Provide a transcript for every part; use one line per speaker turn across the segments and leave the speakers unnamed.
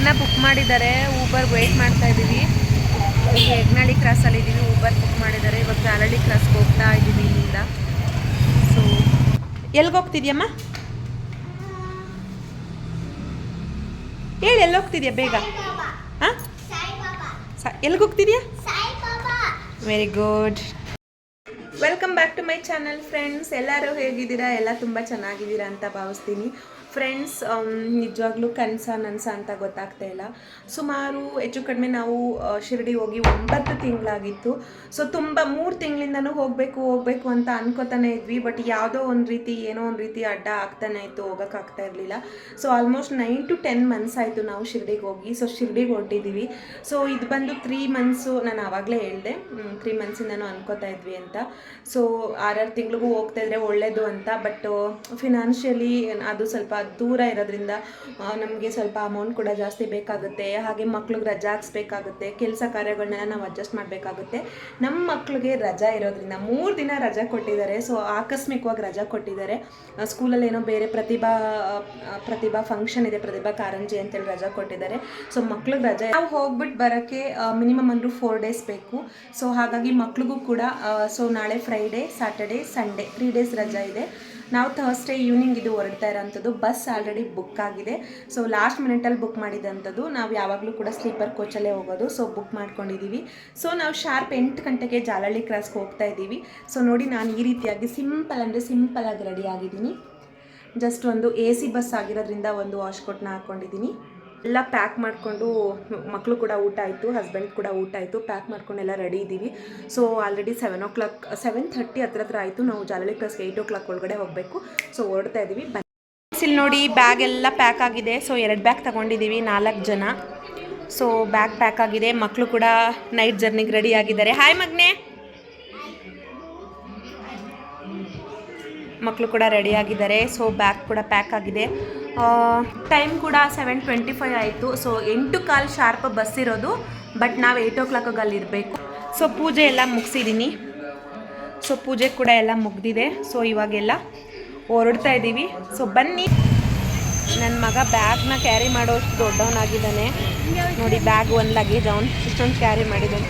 ಊಬರ್ನ book ಮಾಡಿದ್ದಾರೆ Uber wait ಮಾಡ್ತಾ ಇದ್ದೀವಿ ಈಗ ಕ್ರಾಸಲ್ಲಿ ಇದ್ದೀವಿ ಊಬರ್ ಬುಕ್ ಮಾಡಿದ್ದಾರೆ. ಇವಾಗ ಅರಳಿ ಕ್ರಾಸ್ಗೆ ಹೋಗ್ತಾ ಇದ್ದೀವಿ ಇಲ್ಲಿಂದ. ಸೊ ಎಲ್ಲಿಗೆ ಹೋಗ್ತಿದ್ಯಮ್ಮ ಹೇಳಿ ಎಲ್ಲಿ ಹೋಗ್ತಿದ್ಯಾ ಬೇಗ? ಹಾಂ? ಎಲ್ಲಿಗೆ ಹೋಗ್ತಿದ್ಯಾ very good welcome back my channel friends, ಎಲ್ಲರೂ ಹೇಗಿದ್ದೀರಾ? ಎಲ್ಲ ತುಂಬ ಚೆನ್ನಾಗಿದ್ದೀರಾ ಅಂತ ಭಾವಿಸ್ತೀನಿ. ಫ್ರೆಂಡ್ಸ್ ನಿಜವಾಗ್ಲೂ ಕನಸ ನನಸ ಅಂತ ಗೊತ್ತಾಗ್ತಾ ಇಲ್ಲ. ಸುಮಾರು ಹೆಚ್ಚು ಕಡಿಮೆ ನಾವು ಶಿರಡಿ ಹೋಗಿ ಒಂಬತ್ತು ತಿಂಗಳಾಗಿತ್ತು. ಸೊ, ತುಂಬ ಮೂರು ತಿಂಗಳಿಂದನೂ ಹೋಗಬೇಕು ಹೋಗಬೇಕು ಅಂತ ಅನ್ಕೋತಾನೆ ಇದ್ವಿ. ಬಟ್ ಯಾವುದೋ ಒಂದು ರೀತಿ, ಏನೋ ಒಂದು ರೀತಿ ಅಡ್ಡ ಆಗ್ತಾನೆ ಇತ್ತು ಹೋಗೋಕ್ಕಾಗ್ತಾ ಇರಲಿಲ್ಲ. So almost nine to ten months ಆಯಿತು ನಾವು ಶಿರ್ಡಿಗೆ ಹೋಗಿ. ಸೊ ಶಿರಡಿಗೆ ಹೊರಟಿದ್ದೀವಿ ಸೊ ಇದು ಬಂದು ತ್ರೀ ಮಂತ್ಸು ನಾನು ಆವಾಗಲೇ ಹೇಳಿದೆ. ತ್ರೀ ಮಂತ್ಸಿಂದನೂ ಅನ್ಕೋತಾ ಇದ್ವಿ ಅಂತ. ಸೊ ಆರಾರು ತಿಂಗಳಿಗೂ ಹೋಗ್ತಾ ಇದ್ರೆ ಒಳ್ಳೇದು ಅಂತ ಬಟ್ ಫಿನಾನ್ಷಿಯಲಿ ಅದು ಸ್ವಲ್ಪ ದೂರ ಇರೋದ್ರಿಂದ ನಮಗೆ ಸ್ವಲ್ಪ ಅಮೌಂಟ್ ಕೂಡ ಜಾಸ್ತಿ ಬೇಕಾಗುತ್ತೆ. ಹಾಗೆ ಮಕ್ಳಿಗೆ ರಜಾ ಹಾಕ್ಸ್ಬೇಕಾಗುತ್ತೆ. ಕೆಲಸ ಕಾರ್ಯಗಳನ್ನೆಲ್ಲ ನಾವು ಅಡ್ಜಸ್ಟ್ ಮಾಡಬೇಕಾಗುತ್ತೆ. ನಮ್ಮ ಮಕ್ಳಿಗೆ ರಜಾ ಇರೋದ್ರಿಂದ, ಮೂರು ದಿನ ರಜಾ ಕೊಟ್ಟಿದ್ದಾರೆ. ಸೊ ಆಕಸ್ಮಿಕವಾಗಿ ರಜಾ ಕೊಟ್ಟಿದ್ದಾರೆ. ಸ್ಕೂಲಲ್ಲಿ ಏನೋ ಬೇರೆ ಪ್ರತಿಭಾ ಪ್ರತಿಭಾ ಫಂಕ್ಷನ್ ಇದೆ, ಪ್ರತಿಭಾ ಕಾರಂಜಿ ಅಂತೇಳಿ ರಜಾ ಕೊಟ್ಟಿದ್ದಾರೆ. ಸೊ ಮಕ್ಳಿಗೆ ರಜಾ ನಾವು ಹೋಗ್ಬಿಟ್ಟು ಬರೋಕ್ಕೆ ಮಿನಿಮಮ್ ಅಂದರೂ ಫೋರ್ ಡೇಸ್ ಬೇಕು. ಸೊ ಹಾಗಾಗಿ ಮಕ್ಳಿಗೂ ಕೂಡ ಸೊ ನಾಳೆ Friday Saturday Sunday three days ರಜಾ ಇದೆ. ನಾವು ಥರ್ಸ್ಡೇ ಈವ್ನಿಂಗ್ ಇದು ಹೊರಡ್ತಾ ಇರೋಂಥದ್ದು. ಬಸ್ ಆಲ್ರೆಡಿ ಬುಕ್ ಆಗಿದೆ. ಸೊ ಲಾಸ್ಟ್ ಮಿನಿಟಲ್ಲಿ ಬುಕ್ ಮಾಡಿದಂಥದ್ದು. ನಾವು ಯಾವಾಗಲೂ ಕೂಡ ಸ್ಲೀಪರ್ ಕೋಚಲ್ಲೇ ಹೋಗೋದು. ಸೊ ಬುಕ್ ಮಾಡ್ಕೊಂಡಿದ್ದೀವಿ ಸೊ ನಾವು ಶಾರ್ಪ್ ಎಂಟು ಗಂಟೆಗೆ ಜಾಲಹಳ್ಳಿ ಕ್ರಾಸ್ಗೆ ಹೋಗ್ತಾ ಇದ್ದೀವಿ. ಸೊ ನೋಡಿ ನಾನು ಈ ರೀತಿಯಾಗಿ ಸಿಂಪಲ್ ಅಂದರೆ ಸಿಂಪಲಾಗಿ ರೆಡಿ ಆಗಿದ್ದೀನಿ. ಜಸ್ಟ್ ಒಂದು ಎ ಸಿ ಬಸ್ ಆಗಿರೋದ್ರಿಂದ ಒಂದು ವಾಶ್ ಕೊಟ್ಟನ್ನ ಹಾಕ್ಕೊಂಡಿದ್ದೀನಿ ಎಲ್ಲ ಪ್ಯಾಕ್ ಮಾಡಿಕೊಂಡು ಮಕ್ಕಳು ಕೂಡ ಊಟ ಆಯಿತು ಹಸ್ಬೆಂಡ್ ಕೂಡ ಊಟ ಆಯಿತು, ಪ್ಯಾಕ್ ಮಾಡ್ಕೊಂಡು ಎಲ್ಲ ರೆಡಿ ಇದ್ದೀವಿ. So already seven o'clock seven thirty ಹತ್ರ ಹತ್ರ ಆಯಿತು. ನಾವು ಜಾಲಿ ಪ್ಲಸ್ ಏಯ್ಟ್ ಓ ಕ್ಲಾಕ್ ಒಳಗಡೆ ಹೋಗಬೇಕು. ಸೊ ಹೊರಡ್ತಾ ಇದ್ದೀವಿ. ಇಲ್ಲಿ ನೋಡಿ ಬ್ಯಾಗ್ ಎಲ್ಲ ಪ್ಯಾಕ್ ಆಗಿದೆ. ಸೊ ಎರಡು ಬ್ಯಾಗ್ ತಗೊಂಡಿದ್ದೀವಿ, ನಾಲ್ಕು ಜನ. ಸೊ ಬ್ಯಾಗ್ ಪ್ಯಾಕ್ ಆಗಿದೆ. ಮಕ್ಕಳು ಕೂಡ ನೈಟ್ ಜರ್ನಿಗೆ ರೆಡಿ ಆಗಿದ್ದಾರೆ. ಹಾಯ್ ಮಗ್ನೆ. ಮಕ್ಕಳು ಕೂಡ ರೆಡಿ ಆಗಿದ್ದಾರೆ. ಸೊ ಬ್ಯಾಗ್ ಕೂಡ ಪ್ಯಾಕ್ ಆಗಿದೆ. ಟೈಮ್ ಕೂಡ ಸೆವೆನ್ ಟ್ವೆಂಟಿ ಫೈವ್ ಆಯಿತು. ಸೊ ಎಂಟು ಕಾಲು ಶಾರ್ಪ್ ಬಸ್ ಇರೋದು ಬಟ್ ನಾವು ಏಯ್ಟ್ ಓ ಕ್ಲಾಕಾಗಿ ಅಲ್ಲಿ ಇರಬೇಕು. ಸೊ ಪೂಜೆ ಎಲ್ಲ ಮುಗಿಸಿದ್ದೀನಿ ಸೊ ಪೂಜೆ ಕೂಡ ಎಲ್ಲ ಮುಗ್ದಿದೆ. ಸೊ ಇವಾಗೆಲ್ಲ ಹೊರಡ್ತಾ ಇದ್ದೀವಿ ಸೊ ಬನ್ನಿ. ನನ್ನ ಮಗ ಬ್ಯಾಗ್ನ ಕ್ಯಾರಿ ಮಾಡೋಷ್ಟು ದೊಡ್ಡವನಾಗಿದ್ದಾನೆ. ನೋಡಿ ಬ್ಯಾಗ್ ಒಂದು ಲಗೇಜ್ ಅವನು ಇಷ್ಟೊಂದು ಕ್ಯಾರಿ ಮಾಡಿದ್ದಾನೆ.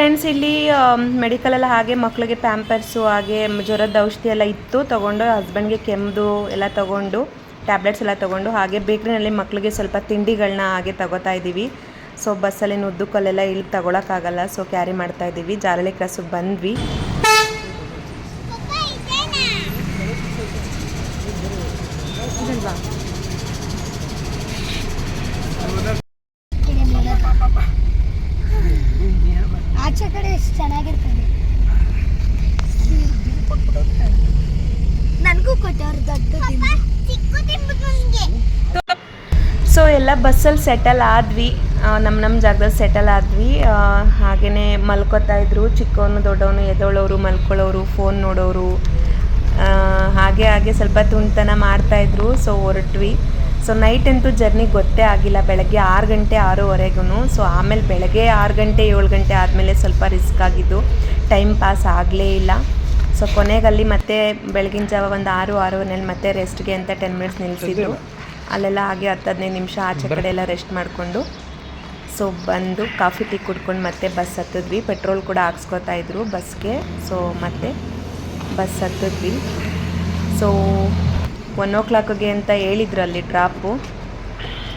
ಫ್ರೆಂಡ್ಸ್ ಇಲ್ಲಿ ಮೆಡಿಕಲೆಲ್ಲ ಹಾಗೆ ಮಕ್ಕಳಿಗೆ ಪ್ಯಾಂಪರ್ಸು ಹಾಗೆ ಜ್ವರದ ಔಷಧಿ ಎಲ್ಲ ಇತ್ತು. ತೊಗೊಂಡು ಹಸ್ಬೆಂಡ್ಗೆ ಕೆಮ್ಮದು ಎಲ್ಲ ತೊಗೊಂಡು ಟ್ಯಾಬ್ಲೆಟ್ಸ್ ಎಲ್ಲ ತೊಗೊಂಡು, ಹಾಗೆ ಬೇಕ್ರಿನಲ್ಲಿ ಮಕ್ಕಳಿಗೆ ಸ್ವಲ್ಪ ತಿಂಡಿಗಳನ್ನ ಹಾಗೆ ತಗೋತಾ ಇದ್ದೀವಿ. ಸೊ ಬಸ್ಸಲ್ಲಿ ನುದ್ದುಕಲ್ಲೆಲ್ಲ ಇಲ್ಲಿ ತಗೊಳಕ್ಕಾಗಲ್ಲ. ಸೊ ಕ್ಯಾರಿ ಮಾಡ್ತಾ ಇದ್ದೀವಿ. ಜಾಲಹಳ್ಳಿ ಕ್ರಾಸಿಗೆ ಬಂದ್ವಿ.
ಆಚೆ ಕಡೆ ಎಷ್ಟು ಚೆನ್ನಾಗಿರ್ತದೆ. ನನಗೂ ಕೊಟ್ಟವ್ರು ದೊಡ್ಡ
ಸೊ ಎಲ್ಲ ಬಸ್ಸಲ್ಲಿ ಸೆಟಲ್ ಆದ್ವಿ. ನಮ್ಮ ನಮ್ಮ ಜಾಗದಲ್ಲಿ ಸೆಟಲ್ ಆದ್ವಿ. ಹಾಗೆಯೇ ಮಲ್ಕೋತಾ ಇದ್ರು. ಚಿಕ್ಕವನು ದೊಡ್ಡವನು ಎದ್ದೋಳೋರು ಮಲ್ಕೊಳ್ಳೋರು ಫೋನ್ ನೋಡೋರು. ಹಾಗೆ ಹಾಗೆ ಸ್ವಲ್ಪ ತುಂಟತನ ಮಾಡ್ತಾಯಿದ್ರು ಸೊ ಹೊರಟ್ವಿ. ಸೊ ನೈಟ್ ಅಂತೂ ಜರ್ನಿ ಗೊತ್ತೇ ಆಗಿಲ್ಲ. ಬೆಳಗ್ಗೆ ಆರು ಗಂಟೆ ಆರೂವರೆಗೂ ಸೊ ಆಮೇಲೆ ಬೆಳಗ್ಗೆ ಆರು ಗಂಟೆ ಏಳು ಗಂಟೆ ಆದಮೇಲೆ ಸ್ವಲ್ಪ ರಿಸ್ಕ್ ಆಗಿದ್ದು. ಟೈಮ್ ಪಾಸ್ ಆಗಲೇ ಇಲ್ಲ. ಸೊ ಕೊನೆಗಲ್ಲಿ ಮತ್ತೆ ಬೆಳಗಿನ ಜಾವ ಒಂದು ಆರು ಆರೂವರೆಯಲ್ಲಿ ಮತ್ತೆ ರೆಸ್ಟ್ಗೆ ಅಂತ ಟೆನ್ ಮಿನಿಟ್ಸ್ ನಿಲ್ಲಿಸಿದ್ದು ಅಲ್ಲೆಲ್ಲ ಹಾಗೆ ಹತ್ತು ಹದಿನೈದು ನಿಮಿಷ ಆಚೆ ಕಡೆ ಎಲ್ಲ ರೆಸ್ಟ್ ಮಾಡಿಕೊಂಡು. ಸೊ ಬಂದು ಕಾಫಿ ಟೀ ಕುಡ್ಕೊಂಡು ಮತ್ತೆ ಬಸ್ ಹತ್ತಿದ್ವಿ. ಪೆಟ್ರೋಲ್ ಕೂಡ ಹಾಕ್ಸ್ಕೊತಾ ಇದ್ರು ಬಸ್ಗೆ ಸೊ ಮತ್ತೆ ಬಸ್ ಹತ್ತಿದ್ವಿ. ಸೊ ಒನ್ ಓ ಕ್ಲಾಕ್ಗೆ ಅಂತ ಹೇಳಿದ್ರು ಅಲ್ಲಿ ಡ್ರಾಪು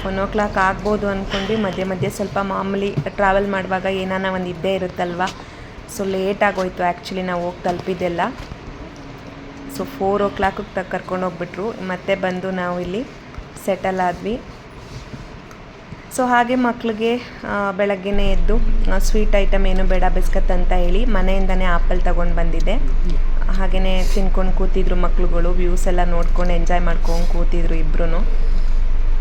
ಒನ್ ಓ ಕ್ಲಾಕ್ ಆಗ್ಬೋದು ಅಂದ್ಕೊಂಡು ಮಧ್ಯೆ ಮಧ್ಯೆ ಸ್ವಲ್ಪ ಮಾಮೂಲಿ ಟ್ರಾವೆಲ್ ಮಾಡುವಾಗ ಏನಾನ ಒಂದು ಇದ್ದೇ ಇರುತ್ತಲ್ವ? ಸೊ ಲೇಟ್ ಆಗೋಯ್ತು ಆ್ಯಕ್ಚುಲಿ ನಾವು ಹೋಗಿ ತಲುಪಿದ್ದೆಲ್ಲ. ಸೊ ಫೋರ್ ಓ ಕ್ಲಾಕಿಗೆ ತ ಕರ್ಕೊಂಡು ಹೋಗ್ಬಿಟ್ರು. ಮತ್ತೆ ಬಂದು ನಾವು ಇಲ್ಲಿ ಸೆಟಲ್ ಆದ್ವಿ. ಸೊ ಹಾಗೆ ಮಕ್ಕಳಿಗೆ ಬೆಳಗ್ಗೆನೇ ಎದ್ದು ಸ್ವೀಟ್ ಐಟಮ್ ಏನು ಬೇಡ, ಬಿಸ್ಕತ್ ಅಂತ ಹೇಳಿ ಮನೆಯಿಂದನೇ ಆಪಲ್ ತಗೊಂಡು ಬಂದಿದ್ದೆ. ಹಾಗೆಯೇ ತಿನ್ಕೊಂಡು ಕೂತಿದ್ರು ಮಕ್ಳುಗಳು ವ್ಯೂಸ್ ಎಲ್ಲ ನೋಡ್ಕೊಂಡು ಎಂಜಾಯ್ ಮಾಡ್ಕೊಂಡು ಕೂತಿದ್ರು ಇಬ್ಬರು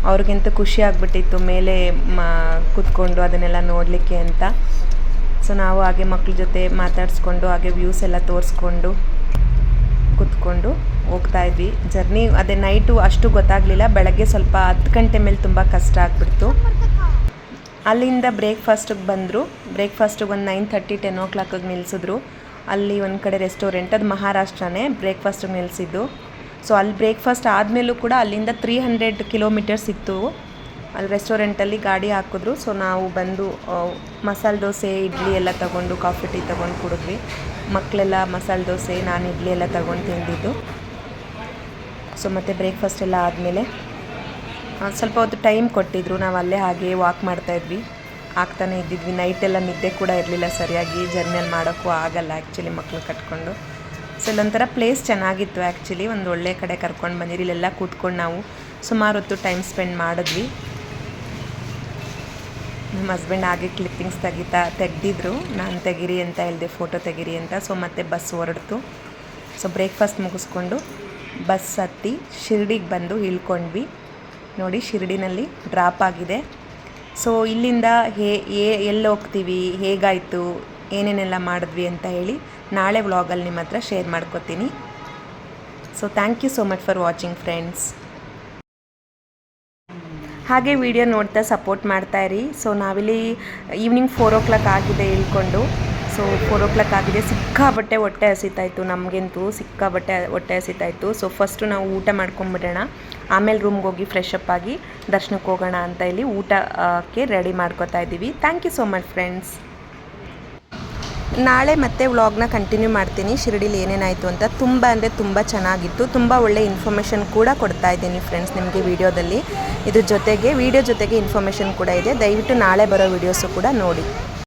ಅವ್ರಿಗಿಂತ ಖುಷಿ ಆಗಿಬಿಟ್ಟಿತ್ತು, ಮೇಲೆ ಮಾ, ಕೂತ್ಕೊಂಡು ಅದನ್ನೆಲ್ಲ ನೋಡಲಿಕ್ಕೆ ಅಂತ. ಸೊ ನಾವು ಹಾಗೆ ಮಕ್ಳ ಜೊತೆ ಮಾತಾಡಿಸ್ಕೊಂಡು, ಹಾಗೆ ವ್ಯೂಸ್ ಎಲ್ಲ ತೋರಿಸ್ಕೊಂಡು ಕೂತ್ಕೊಂಡು ಹೋಗ್ತಾ ಇದ್ವಿ. ಜರ್ನಿ ಅದೇ ನೈಟು ಅಷ್ಟು ಗೊತ್ತಾಗಲಿಲ್ಲ, ಬೆಳಗ್ಗೆ ಸ್ವಲ್ಪ ಹತ್ತು ಗಂಟೆ ಮೇಲೆ ತುಂಬ ಕಷ್ಟ ಆಗ್ಬಿಡ್ತು. ಅಲ್ಲಿಂದ ಬ್ರೇಕ್ಫಾಸ್ಟಿಗೆ ಬಂದರು. ಬ್ರೇಕ್ಫಾಸ್ಟಿಗೆ ಒಂದು ನೈನ್ ಥರ್ಟಿ ಟೆನ್ ಓ ಕ್ಲಾಕಿಗೆ ನಿಲ್ಲಿಸಿದ್ರು ಅಲ್ಲಿ ಒಂದು ಕಡೆ ರೆಸ್ಟೋರೆಂಟ್ ಅದು ಮಹಾರಾಷ್ಟ್ರನೇ ಬ್ರೇಕ್ಫಾಸ್ಟ್ ನಿಲ್ಲಿಸಿದ್ದು ಸೊ ಅಲ್ಲಿ ಬ್ರೇಕ್ಫಾಸ್ಟ್ ಆದಮೇಲೂ ಕೂಡ ಅಲ್ಲಿಂದ ತ್ರೀ ಹಂಡ್ರೆಡ್ ಕಿಲೋಮೀಟರ್ಸ್ ಇತ್ತು. ಅಲ್ಲಿ ರೆಸ್ಟೋರೆಂಟಲ್ಲಿ ಗಾಡಿ ಹಾಕಿದ್ರು. ಸೊ ನಾವು ಬಂದು ಮಸಾಲೆ ದೋಸೆ, ಇಡ್ಲಿ ಎಲ್ಲ ತಗೊಂಡು ಕಾಫಿ ಟೀ ತಗೊಂಡು ಕುಡಿದ್ವಿ. ಮಕ್ಕಳೆಲ್ಲ ಮಸಾಲೆ ದೋಸೆ, ನಾನು ಇಡ್ಲಿ ಎಲ್ಲ ತಗೊಂಡು ತಿಂದಿದ್ದು. ಸೊ ಮತ್ತು ಬ್ರೇಕ್ಫಾಸ್ಟ್ ಎಲ್ಲ ಆದಮೇಲೆ ಸ್ವಲ್ಪ ಹೊತ್ತು ಟೈಮ್ ಕೊಟ್ಟಿದ್ರು. ನಾವು ಅಲ್ಲೇ ಹಾಗೆ ವಾಕ್ ಮಾಡ್ತಾಯಿದ್ವಿ ಆಗ್ತಾನೆ ಇದ್ದಿದ್ವಿ. ನೈಟೆಲ್ಲ ನಿದ್ದೆ ಕೂಡ ಇರಲಿಲ್ಲ ಸರಿಯಾಗಿ. ಜರ್ನಿಯಲ್ಲಿ ಮಾಡೋಕ್ಕೂ ಆಗಲ್ಲ ಆ್ಯಕ್ಚುಲಿ ಮಕ್ಕಳು ಕಟ್ಕೊಂಡು. ಸೊ ಇಲ್ಲೊಂಥರ ಪ್ಲೇಸ್ ಚೆನ್ನಾಗಿತ್ತು ಆ್ಯಕ್ಚುಲಿ ಒಂದು ಒಳ್ಳೆ ಕಡೆ ಕರ್ಕೊಂಡು ಬಂದಿರಿ. ಇಲ್ಲೆಲ್ಲ ಕೂತ್ಕೊಂಡು ನಾವು ಸುಮಾರು ಹೊತ್ತು ಟೈಮ್ ಸ್ಪೆಂಡ್ ಮಾಡಿದ್ವಿ. ನಮ್ಮ ಹಸ್ಬೆಂಡ್ ಹಾಗೆ ಕ್ಲಿಪ್ಪಿಂಗ್ಸ್ ತೆಗಿತಾ ತೆಗ್ದಿದ್ರು. ನಾನು ತೆಗಿರಿ ಅಂತ ಹೇಳಿದೆ ಫೋಟೋ ತೆಗಿರಿ ಅಂತ. ಸೊ ಮತ್ತೆ ಬಸ್ ಹೊರಡ್ತು. ಸೊ ಬ್ರೇಕ್ಫಾಸ್ಟ್ ಮುಗಿಸ್ಕೊಂಡು ಬಸ್ ಹತ್ತಿ ಶಿರ್ಡಿಗೆ ಬಂದು ಇಳ್ಕೊಂಡ್ವಿ. ನೋಡಿ, ಶಿರ್ಡಿನಲ್ಲಿ ಡ್ರಾಪ್ ಆಗಿದೆ. ಸೊ ಇಲ್ಲಿಂದ ಹೇ ಎಲ್ಲಿ ಹೋಗ್ತೀವಿ? ಹೇಗಾಯಿತು? ಏನೇನೆಲ್ಲ ಮಾಡಿದ್ವಿ ಅಂತ ಹೇಳಿ ನಾಳೆ ವ್ಲಾಗಲ್ಲಿ ನಿಮ್ಮ ಹತ್ರ ಶೇರ್ ಮಾಡ್ಕೋತೀನಿ. So thank you so much for watching friends ಹಾಗೆ ವಿಡಿಯೋ ನೋಡ್ತಾ ಸಪೋರ್ಟ್ ಮಾಡ್ತಾ ಇರಿ. ಸೊ ನಾವಿಲ್ಲಿ ಈವ್ನಿಂಗ್ ಫೋರ್ ಓ ಕ್ಲಾಕ್ ಆಗಿದೆ ಇಳ್ಕೊಂಡು ಸೊ ಫೋರ್ ಓ ಕ್ಲಾಕ್ ಆಗಿದೆ. ಸಿಕ್ಕಾಬಟ್ಟೆ ಹೊಟ್ಟೆ ಹಸಿತಾಯಿತ್ತು ನಮಗಂತೂ ಸಿಕ್ಕಾಬಟ್ಟೆ ಹೊಟ್ಟೆ ಹಸಿತಾಯಿತ್ತು ಸೊ ಫಸ್ಟು ನಾವು ಊಟ ಮಾಡ್ಕೊಂಬಿಡೋಣ. ಆಮೇಲೆ ರೂಮ್ಗೆ ಹೋಗಿ ಫ್ರೆಶ್ ಅಪ್ ಆಗಿ ದರ್ಶನಕ್ಕೆ ಹೋಗೋಣ ಅಂತ ಇಲ್ಲಿ ಊಟಕ್ಕೆ ರೆಡಿ ಮಾಡ್ಕೋತಾ ಇದ್ದೀವಿ. Thank you so much friends ನಾಳೆ ಮತ್ತೆ ವ್ಲಾಗ್ನ ಕಂಟಿನ್ಯೂ ಮಾಡ್ತೀನಿ. ಶಿರಡಿಲಿ ಏನೇನಾಯಿತು ಅಂತ ತುಂಬ ಅಂದರೆ ತುಂಬ ಚೆನ್ನಾಗಿತ್ತು. ತುಂಬ ಒಳ್ಳೆ ಇನ್ಫಾರ್ಮೇಷನ್ ಕೂಡ ಕೊಡ್ತಾ ಇದ್ದೀನಿ ಫ್ರೆಂಡ್ಸ್ ನಿಮಗೆ ವಿಡಿಯೋದಲ್ಲಿ. ಇದ್ರ ಜೊತೆಗೆ ವಿಡಿಯೋ ಜೊತೆಗೆ ಇನ್ಫಾರ್ಮೇಷನ್ ಕೂಡ ಇದೆ. ದಯವಿಟ್ಟು ನಾಳೆ ಬರೋ ವೀಡಿಯೋಸು ಕೂಡ ನೋಡಿ.